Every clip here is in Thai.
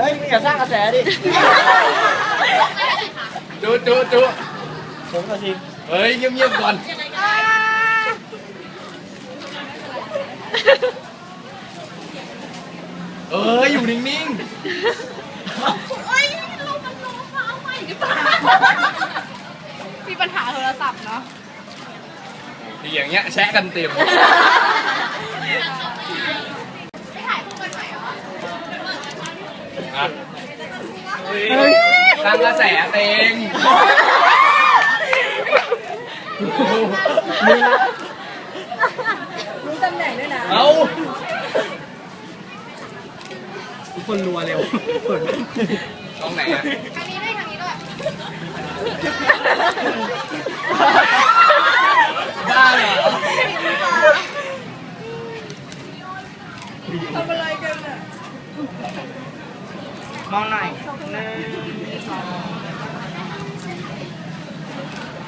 ฮ้ยมึงอย่าสร้างกระแสดิ จุจุจุผมกระทิงเฮ้ยเงียบๆก่อน เอ้ยอยู่นิ่งเอ้ยลูกมันโน้มมาเอาใหม่ดีกว่ามีปัญหาโทรศัพท์เนาะๆดีอย่างเงี้ยแชะกันเต็ม ไม่ถ่ายคู่กันใหม่เหรอ อะ สร้างกระแสเต็งรู้ตำแหน่งด้วยนะเอาทุกคนรัวเร็วเปิดช่องไหนอะทางนี้ด้วยทางนี้ด้วยบ้าเหรอทำอะไรกันอะ มองหน่อยหนึ่งสอง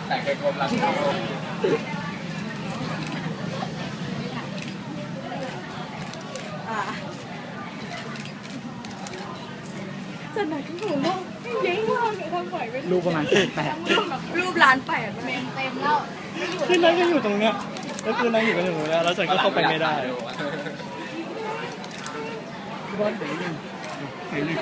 แต่เคยกลมหลังเข้าจะไหนก็หนูลูกเย้งว่าหนูทำไหวไม่รูปประมาณสิบแปดรูปร้านแปดเต็มเต็มแล้วคือนั่งก็อยู่ตรงเนี้ยแล้วคือนั่งอยู่กันอยู่ตรงเนี้ยแล้วฉันก็เข้าไปไม่ได้บอลเดี๋ยวยังไปเลย